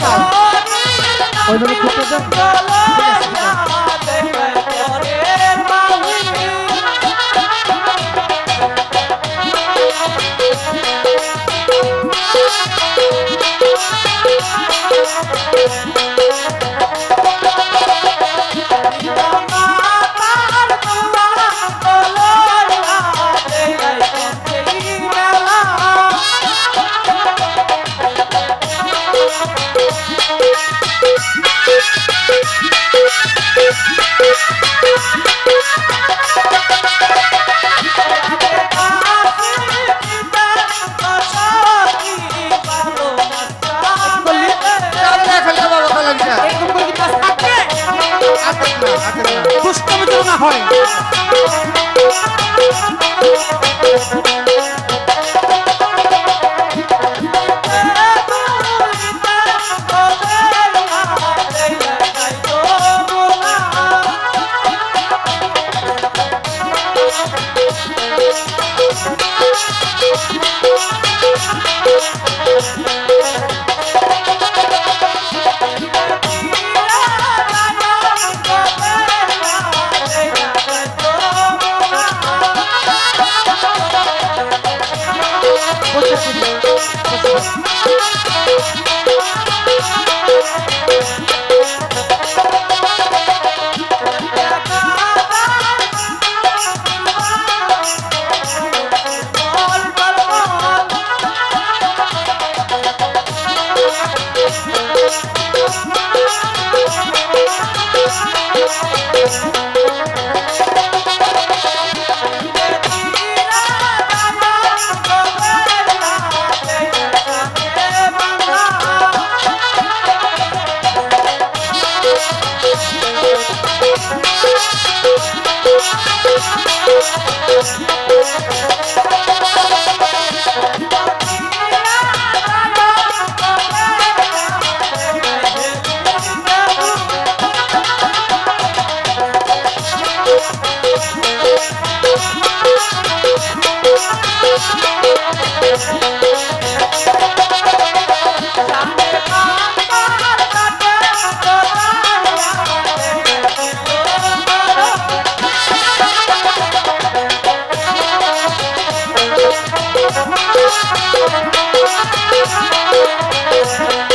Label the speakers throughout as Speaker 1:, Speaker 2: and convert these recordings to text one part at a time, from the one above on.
Speaker 1: চাও ওই জন্য
Speaker 2: দুষ্টমি যেন না হয়।
Speaker 1: Thank you. হাই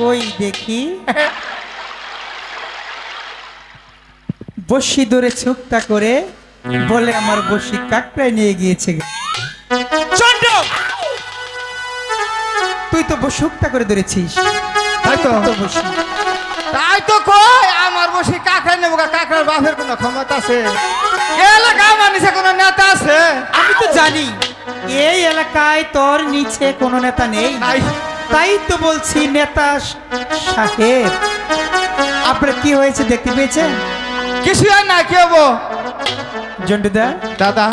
Speaker 2: ওই দেখি? বসি ধরে চুপটা করে বলে আমার বসি কাকড়ায় নিয়ে গিয়েছে তুই তো বসুকটা করে ধরেছিস।
Speaker 1: তাই তো।
Speaker 2: বসি।
Speaker 1: তাই তো কই আমার বসি কাকাই নেব গা। কাকার বাপের কোনো ক্ষমতা আছে? এলাকা নিচে কোনো নেতা আছে?
Speaker 2: আমি তো জানি। এই এলাকায় তোর নিচে কোনো নেতা নেই। তাই তো বলছি নেতা সাহেব। আপনার কি হয়েছে দেখতে পেয়েছেন?
Speaker 1: কিছু আর না কি হব?
Speaker 2: জন্টুদা
Speaker 1: দাদা।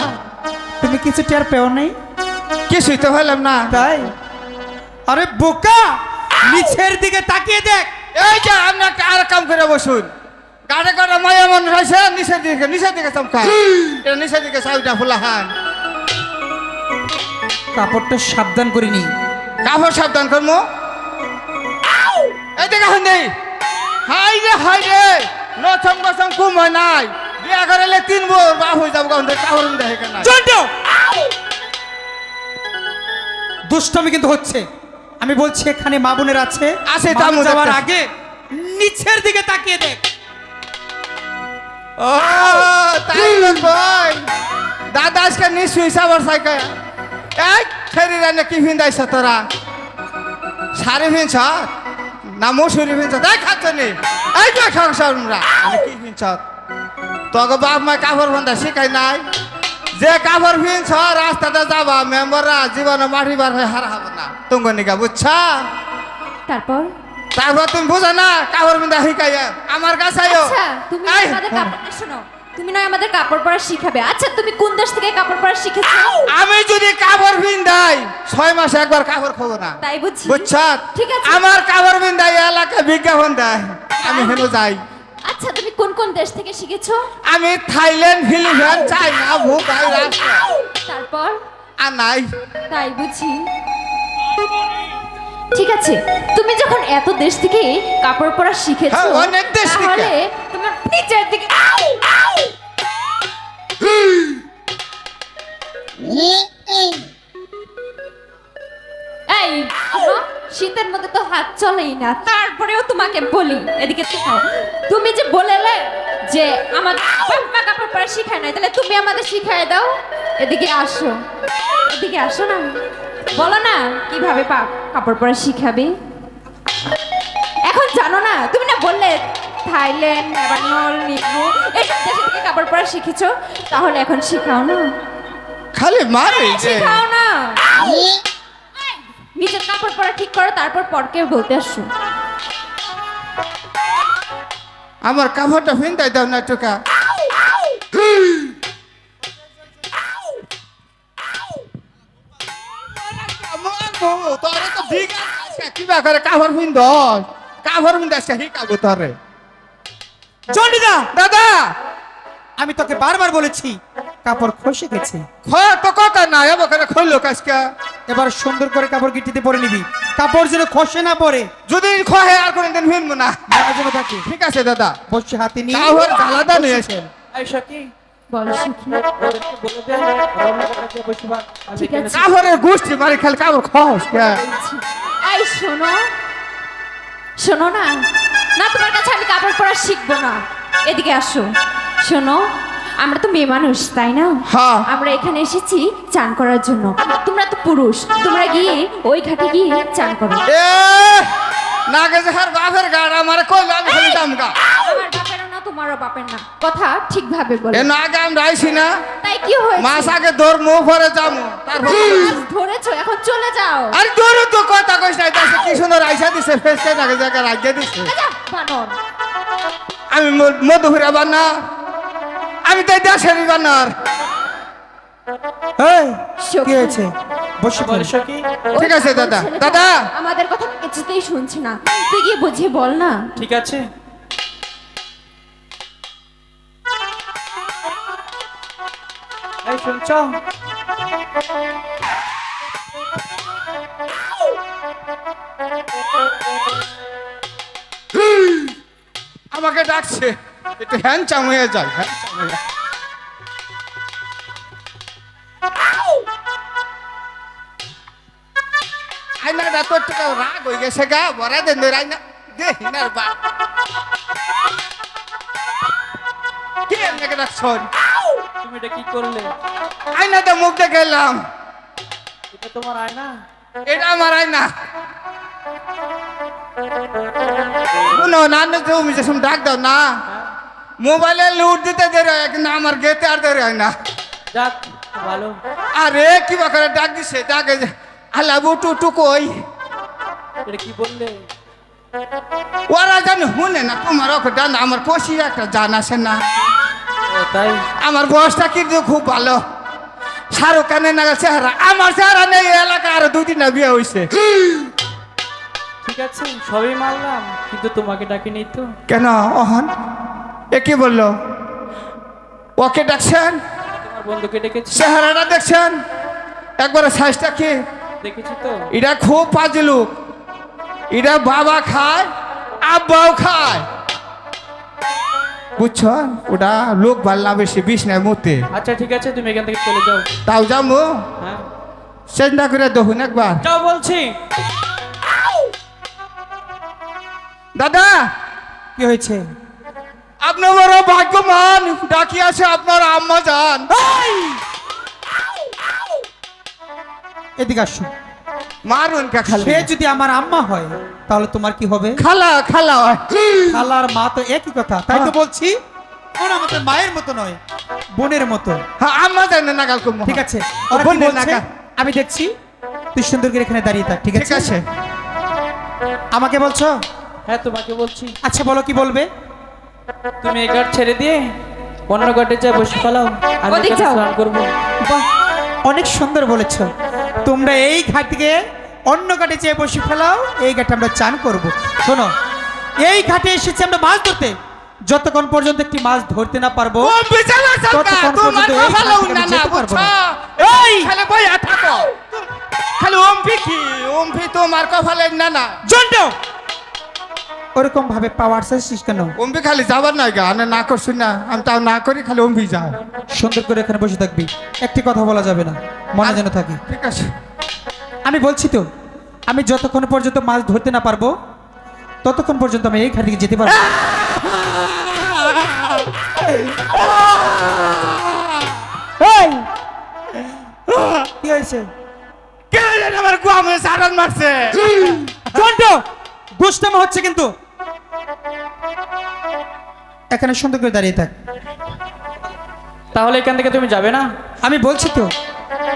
Speaker 2: তুমি কিছু টের পেও নাই?
Speaker 1: কিছুই তো হলাম না।
Speaker 2: তাই? আরে বোকা! নিচের দিকে তাকিয়ে দেখ।
Speaker 1: এই যে আপনি একটা আর কাম করে বসুন। গাড়ে গাড়ে মায়া মানুষ আছে নিচের দিকে নিচের দিকে চমকা এটা নিচের দিকে চাউটা ফুলা হান
Speaker 2: কাপড়টা সাবধান করিনি
Speaker 1: কাপড় সাবধান করমো? এই দিকে হান দেই। হাই রে হাই রে। নথম গছম কুম হয় নাই। বিয়া করালে তিন বোর বাপ হয়ে যাব কারণ কাপড় দেখে কেন
Speaker 2: দুষ্টমি কিন্তু হচ্ছে। আমি বলছি এখানে মা বোনের আছে।
Speaker 1: আছে, তামু
Speaker 2: যাওয়ার আগে নিচের দিকে তাকিয়ে দেখ।
Speaker 1: ও তাই না কই দাদা আজকে নিশ্চয়ই সাবার সাইকে এই ফেরি রান্না কি ভিন্দাইছ তোরা? শাড়ি ভিনছ না মুসুরি ভিনছ তাই খাচ্ছ নি। এই সংসাররা আমি কি ভিনছ তোকে বাপ মা কাপড় বন্ধা শিখাই নাই। যে কাপড় ভিনছ রাস্তাতে যাবা মেম্বাররা জীবনে মাটি বার হয়ে হারা হবে না। তুমি নিকা বুঝছা?
Speaker 3: তারপর?
Speaker 1: তারপর তুমি বুঝো না কাপড় বিন্দা শিখাইয়া। আমার কাছে আইও
Speaker 3: আচ্ছা তুমি শোনো। তুমি নয় আমাদের কাপড় পরা শিখাবে। আচ্ছা তুমি কোন দেশ থেকে কাপড় পরা শিখেছো?
Speaker 1: আমি যদি কাপড় বিন্দাই ছয় মাসে একবার কাপড় খাব না।
Speaker 3: তাই বুঝছি।
Speaker 1: বুঝছ
Speaker 3: ঠিক আছে।
Speaker 1: আমার কাপড় বিন্দাই এলাকায় বিজ্ঞাপন দেয়। আমি হেন যাই।
Speaker 3: আচ্ছা তুমি কোন কোন দেশ থেকে শিখেছো?
Speaker 1: আমি থাইল্যান্ড ফিলিপাইন চাইনা ভুটান
Speaker 3: তারপর?
Speaker 1: আর নাই।
Speaker 3: তাই বুঝি ঠিক আছে তুমি যখন এত দেশ থেকে কাপড় পরা শিখেছো
Speaker 1: হ্যাঁ, অনেক দেশ থেকে।
Speaker 3: তাহলে তোমার নিচের দিকে এই শীতের মধ্যে তো হাত চলেই না, তারপরেও তোমাকে বলি, এদিকে তুমি যে বলেলে যে আমাদের পরা শিখায় নাই, তাহলে তুমি আমাদের শিখায় দাও। এদিকে আসো এদিকে আসো না। বলো না, কীভাবে কাপড় পরা শিখাবে? এখন জানো না, তুমি থাইল্যান্ড নেপাল নিপু এইসব দেশে থেকে কাপড় পরা শিখেছো তাহলে এখন শিখাও না।
Speaker 1: খালি মারে যে।
Speaker 3: শিখাও না। নিজের কাপড় পরা ঠিক করো তারপর পরকে বলতে আসো
Speaker 1: আমার কাপড়টা ফিন্দাই দাও না টুকা। তোরে তো ঠিক আছে কিবা করে কাপড় ফিন্দ কাপড় ফিন্দাস শিখাবো তোরে?
Speaker 2: চন্ডিদা
Speaker 1: দাদা
Speaker 2: আমি তোকে বারবার বলেছি কাপড় খসে গেছে
Speaker 1: এবার
Speaker 2: সুন্দর করে কাপড় গিটিতে পরে নিবি কাপড় যেন খসে না পড়ে
Speaker 1: যদি খয়ে আর কোনদিন ফিনবো না ঠিক আছে দাদা
Speaker 2: বসে হাতে নিয়ে
Speaker 1: গোষ্ঠী মারি খালি কাপড় খস
Speaker 3: শোনো না না তোমার কাছে আমি কাপড় পরা শিখব না। এদিকে আসো। শোনো আমরা তো মেয়ে মানুষ তাই না?
Speaker 1: হ্যাঁ।
Speaker 3: আমরা এখানে এসেছি চান করার জন্য। তোমরা তো পুরুষ তোমরা গিয়ে ওই ঘাটে গিয়ে চান করো।
Speaker 1: নাগে যাহার বাপের গাড় আমার আমি গা
Speaker 3: আমার না তোমারও বাপের না। কথা ঠিকভাবে বলো।
Speaker 1: এ না আগে আমরা আইছি না।
Speaker 3: তাই কি হয়েছে?
Speaker 1: মাস আগে দৌড় মুখ ভরে যাব তারপর
Speaker 3: ধরেছো এখন চলে যাও।
Speaker 1: আর দৌড় তো কথা নাই তাই কি সুন্দর আইসা দিছে জায়গা রাখিয়ে দিছে।
Speaker 3: যা, বানর
Speaker 1: আমি মধুপুরা বান্নার আমি তাই
Speaker 2: এই,
Speaker 3: সখী।
Speaker 2: কি হয়েছে
Speaker 1: ঠিক আছে, দাদা। দাদা।
Speaker 3: আমাদের কথা কিছুতেই শুনছে না। তুই গিয়ে বুঝিয়ে বল না।
Speaker 4: ঠিক আছে। শুনছ?
Speaker 1: আমাকে ডাকছে। একটু হ্যান্ডচাম হয়ে যায় হ্যান্ডচাম হয়ে যায়। আইনাটা তোর থেকে রাগ হয়ে গেছে গা বড়া দেন ধরে আইনা দে হিনার বা। কে
Speaker 4: তুমি এটা কি করলে?
Speaker 1: আইনাটা মুখ দেখে এলাম।
Speaker 4: এটা তোমার আয়না?
Speaker 1: এটা আমার আইনা শুনো না তুমি যে শুন ডাক দাও না। মোবাইলে লুট দিতে দেরি হয় কিন্তু আমার গেতে আর দেরি হয় না।
Speaker 4: ভালো।
Speaker 1: আরে কিবা করে ডাক দিছে? ডাকে আল্লাহ বুটু টু কই?
Speaker 4: এটা কি বললে?
Speaker 1: ওরা জানি শুনে না তোমার ওকে ডান আমার একটা জান আছে না।
Speaker 4: তাই?
Speaker 1: আমার বয়সটা কিন্তু খুব ভালো। শাহরুখ খানের নাগাল চেহারা আমার চেহারা নেই এলাকা আরও দুই তিনটা বিয়ে হয়েছে
Speaker 4: আছে সবই মানলাম কিন্তু তোমাকে ডাকিনি তো।
Speaker 1: কেন অহন? এ কি বলল? ওকে ডাকছেন?
Speaker 4: তোমার বন্ধুকে ডেকেছি।
Speaker 1: চেহারাটা দেখছেন? একবারে সাইজটা কি?
Speaker 4: দেখেছি তো।
Speaker 1: এটা খুব পাজি লোক। এটা বাবা খায় আব্বাও খায়। বুঝছেন ওটা লোক ভাল্লা বেশি বিষ নাই মতে
Speaker 4: আচ্ছা ঠিক আছে তুমি এখান থেকে চলে যাও।
Speaker 1: তাও যাব?
Speaker 4: হ্যাঁ।
Speaker 1: চেষ্টা করে দেখুন একবার।
Speaker 4: যাও বলছি।
Speaker 1: দাদা!
Speaker 2: কি হয়েছে?
Speaker 1: আপনার বড় ভাগ্যমান ডাকি আছে আপনার আম্মা যান!
Speaker 2: এদিকে আসো।
Speaker 1: মারুন কে খালি?
Speaker 2: সে যদি আমার আম্মা হয় তাহলে তোমার কি হবে?
Speaker 1: খালা খালা।
Speaker 2: খালার মা তো একই কথা। তাই তো বলছি ওরা আমাদের মায়ের মতো নয় বোনের মতো।
Speaker 1: হ্যাঁ আম্মা জানে না কাল কুম্ভ
Speaker 2: ঠিক আছে
Speaker 1: বোনের
Speaker 2: বলছে?
Speaker 1: নাগা।
Speaker 2: আমি দেখছি তুই সুন্দর করে এখানে দাঁড়িয়ে থাক ঠিক আছে। আমাকে বলছো?
Speaker 4: হ্যাঁ তোমাকে বলছি।
Speaker 2: আচ্ছা বলো কি বলবে?
Speaker 4: তুমি এই ঘাট ছেড়ে দিয়ে অন্য ঘাটে যা বসে ফেলাও আমি
Speaker 3: ওদিক
Speaker 4: এখানে
Speaker 3: যাও।
Speaker 4: স্নান করব।
Speaker 2: বাহ অনেক সুন্দর বলেছ। তোমরা এই ঘাট থেকে অন্য ঘাটে চেয়ে বসে ফেলাও এই ঘাটে আমরা চান করব। শোনো এই ঘাটে এসেছি আমরা মাছ ধরতে। যতক্ষণ পর্যন্ত একটি মাছ ধরতে না পারব
Speaker 1: ও বিছানা সরকার
Speaker 2: ততক্ষণ
Speaker 1: তোমার
Speaker 2: পর্যন্ত এই ঘাট
Speaker 1: উন্না
Speaker 2: আমি
Speaker 1: না
Speaker 2: যেতে পারব
Speaker 1: বুঝছ?
Speaker 2: না।
Speaker 1: এই! খালি বইয়া থাকো। খালি ওমফি কি? ওমফি তোমার কপালে না না।
Speaker 2: জন্ড! ওরকম ভাবে পাওয়ার চাইছিস কেন?
Speaker 1: ওমফি খালি যাবার নাই গা আমি না করছি না আমি তাও না করি খালি ওমফি যায়
Speaker 2: সুন্দর করে এখানে বসে থাকবি। একটি কথা বলা যাবে না মনে যেন থাকে।
Speaker 1: ঠিক আছে।
Speaker 2: আমি বলছি তো আমি যতক্ষণ পর্যন্ত মাছ ধরতে না পারব ততক্ষণ পর্যন্ত আমি এই ঘাট থেকে যেতে পারব। কি হয়েছে?
Speaker 1: কে জানে আমার সারান মারছে।
Speaker 2: জন্ড দুষ্টামো হচ্ছে কিন্তু। এখানে সুন্দর করে দাঁড়িয়ে থাক।
Speaker 4: তাহলে এখান থেকে তুমি যাবে না?
Speaker 2: আমি বলছি তো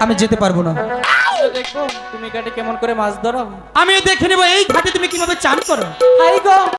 Speaker 2: আমি যেতে পারব না।
Speaker 4: তো দেখব তুমি ঘাটে কেমন করে মাছ ধরো
Speaker 2: আমিও দেখে নেব এই ঘাটে তুমি কীভাবে চান করো?
Speaker 4: হাই গো!